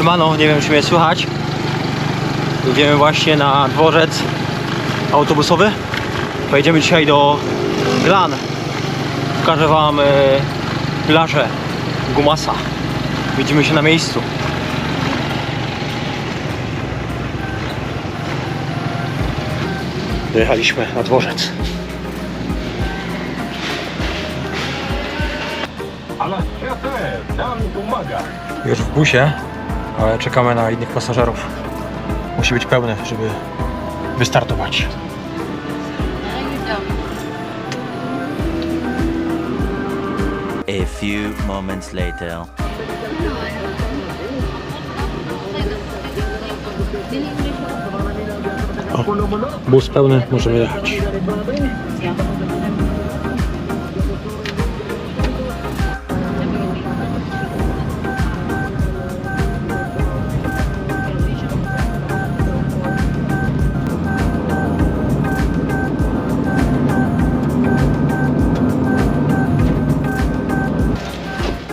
Siemano, nie wiem czy mnie słychać. Idziemy właśnie na dworzec autobusowy. Pojedziemy dzisiaj do Glan. Pokażę wam e, plażę Gumasa. Widzimy się na miejscu. Dojechaliśmy na dworzec. Już w busie, ale czekamy na innych pasażerów. Musi być pełny, żeby wystartować. A few moments later. Bus pełny, możemy jechać.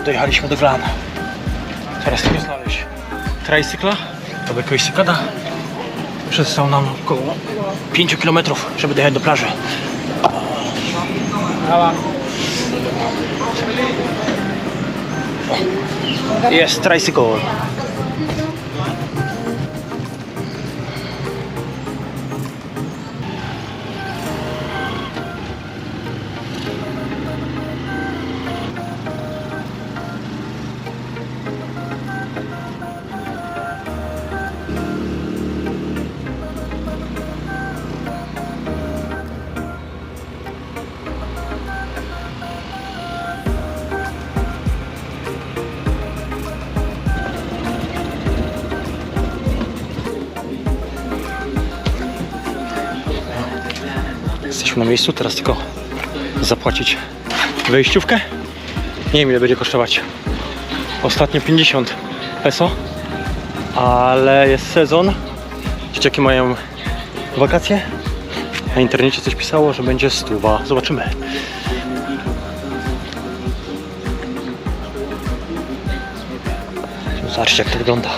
Dojechaliśmy do Glana. Teraz tylko znaleźć trajcykla albo jakiegoś cykada. Przestał nam około 5 km, żeby dojechać do plaży. Jest tricycle. Na miejscu, teraz tylko zapłacić wejściówkę. Nie wiem ile będzie kosztować. Ostatnio 50 peso, ale jest sezon. Dzieciaki mają wakacje. Na internecie coś pisało, że będzie stuwa. Zobaczymy. Zobaczcie jak to wygląda.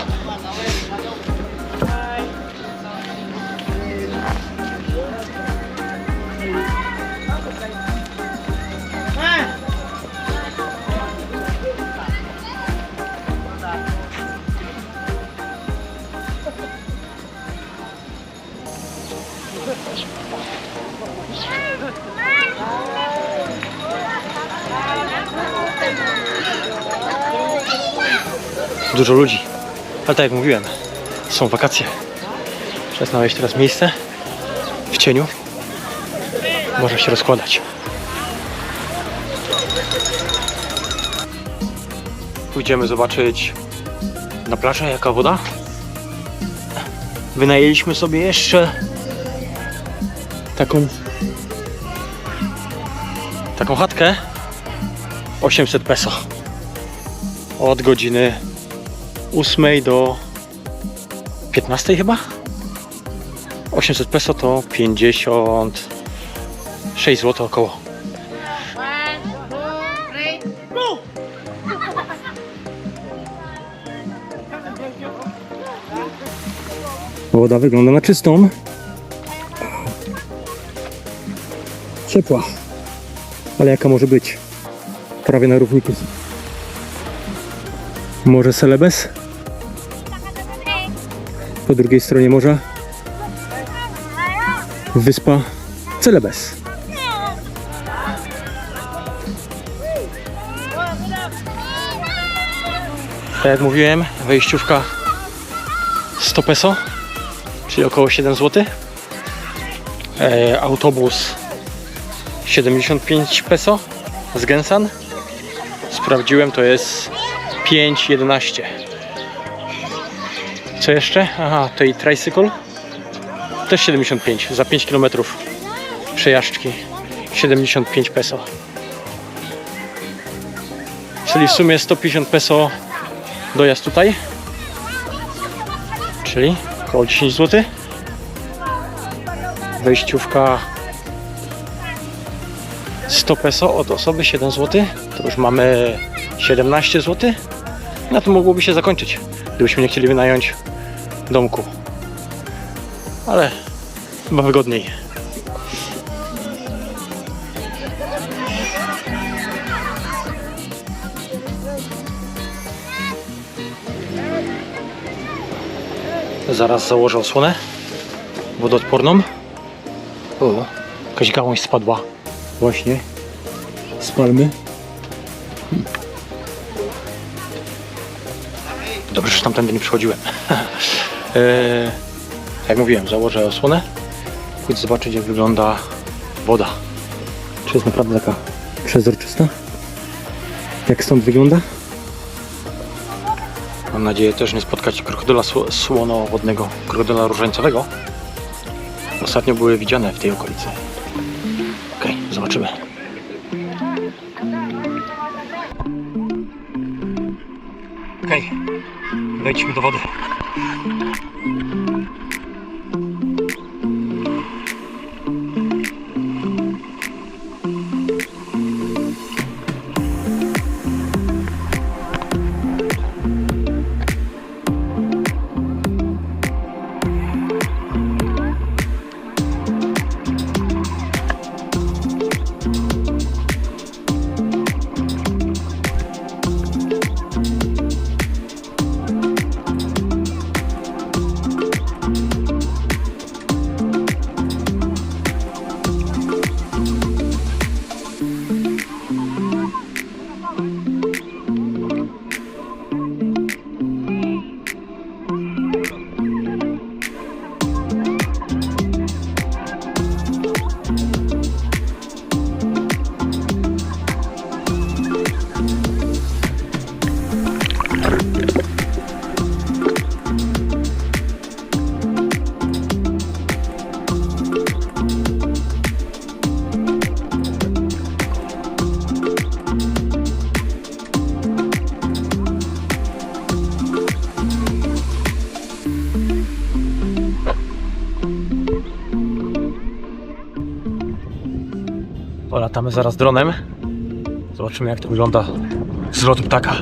Dużo ludzi. Ale tak jak mówiłem, są wakacje. Trzeba znaleźć teraz miejsce w cieniu. Można się rozkładać. Pójdziemy zobaczyć na plażę jaka woda. Wynajęliśmy sobie jeszcze taką taką chatkę? 800 peso. Od godziny 8 do 15 chyba? 800 peso to 56 zł około. Woda wygląda na czystą. Ciepła. Ale jaka może być? Prawie na równiku. Morze Celebes. Po drugiej stronie morza wyspa Celebes. Tak jak mówiłem, wejściówka 100 peso, czyli około 7 zł. E, autobus 75 peso z Gensan. Sprawdziłem, to jest 5,11. Co jeszcze? Aha, i tricycle. Też 75 za 5 km przejażdżki. 75 peso. Czyli w sumie 150 peso dojazd tutaj. Czyli około 10 zł. Wejściówka 100 peso od osoby 7 zł. To już mamy 17 zł. Na tym mogłoby się zakończyć gdybyśmy nie chcieli wynająć domku. Ale chyba wygodniej. Zaraz założę osłonę wodoodporną. O, jakaś gałąź spadła. Właśnie. Z palmy. Dobrze, że tamtędy nie przychodziłem. Eee, jak mówiłem, założę osłonę. Pójdź zobaczyć, jak wygląda woda. Czy jest naprawdę taka przezroczysta? Jak stąd wygląda? Mam nadzieję też nie spotkać krokodyla sło- słonowodnego, krokodyla różańcowego. Ostatnio były widziane w tej okolicy. Zobaczymy. Okej, wejdźmy do wody. Polatamy zaraz dronem. Zobaczymy jak to wygląda z lotu ptaka.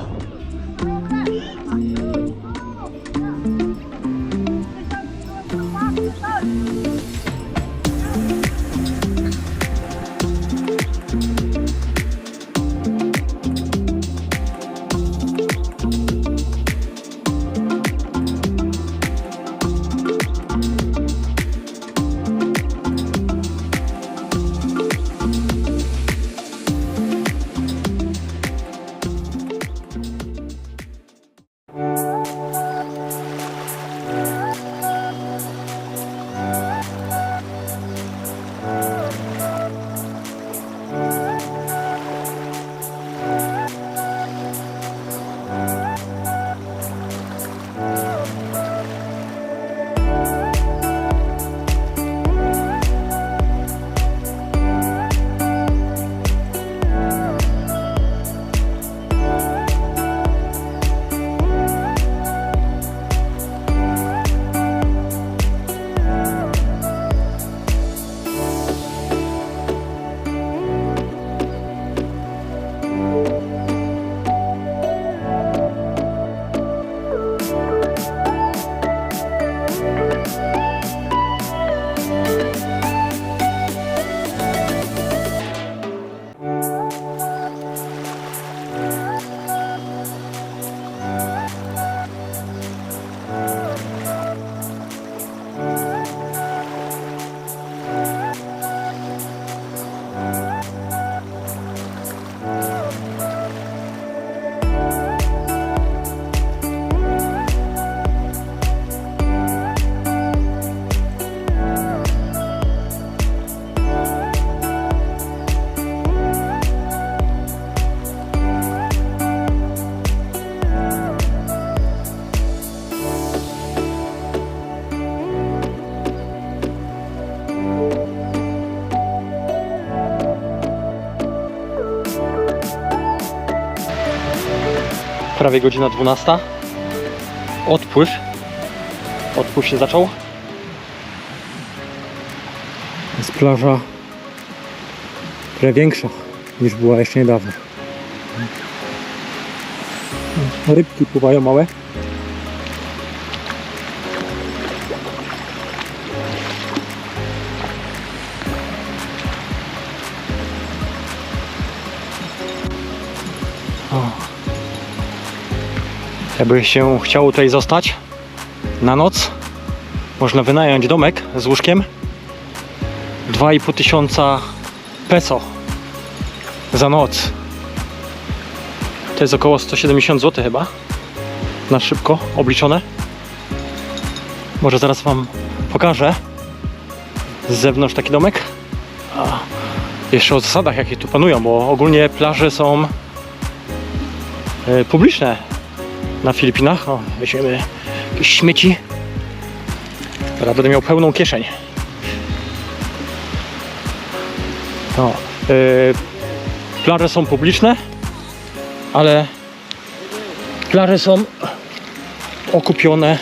Prawie godzina 12. Odpływ. Odpływ się zaczął. Jest plaża trochę większa niż była jeszcze niedawno. Rybki pływają małe. Jakby się chciało tutaj zostać na noc, można wynająć domek z łóżkiem 2,5 tysiąca peso za noc. To jest około 170 zł chyba. Na szybko obliczone. Może zaraz Wam pokażę z zewnątrz taki domek. A jeszcze o zasadach, jakie tu panują, bo ogólnie plaże są e, publiczne na Filipinach. O, weźmiemy jakieś śmieci. Teraz będę miał pełną kieszeń. O, e, plaże są publiczne, ale plaże są okupione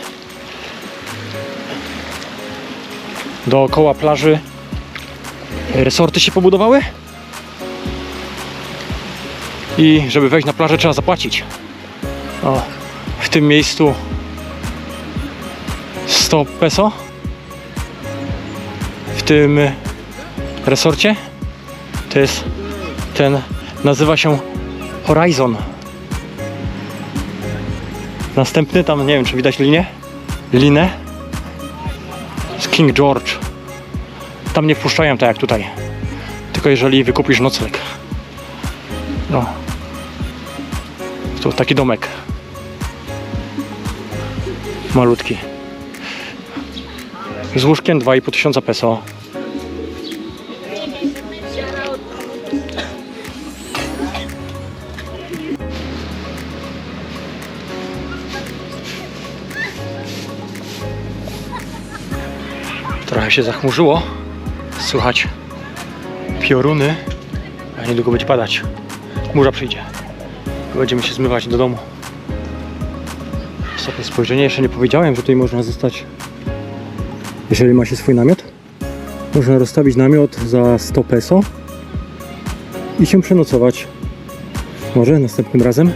dookoła plaży resorty się pobudowały i żeby wejść na plażę trzeba zapłacić o, w tym miejscu. 100 peso. W tym resorcie. To jest ten nazywa się Horizon. Następny tam nie wiem czy widać linię? Linę? Z King George. Tam nie wpuszczają tak jak tutaj. Tylko jeżeli wykupisz nocleg. No. Tu taki domek malutki z łóżkiem 2,5 tysiąca peso Trochę się zachmurzyło. Słychać pioruny, a niedługo będzie padać. Burza przyjdzie. Będziemy się zmywać do domu. Ostatnie spojrzenie. Jeszcze nie powiedziałem, że tutaj można zostać, jeżeli ma się swój namiot. Można rozstawić namiot za 100 peso i się przenocować. Może następnym razem.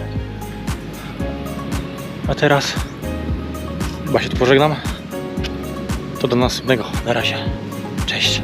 A teraz chyba się tu pożegnam. To do następnego. Na razie. Cześć.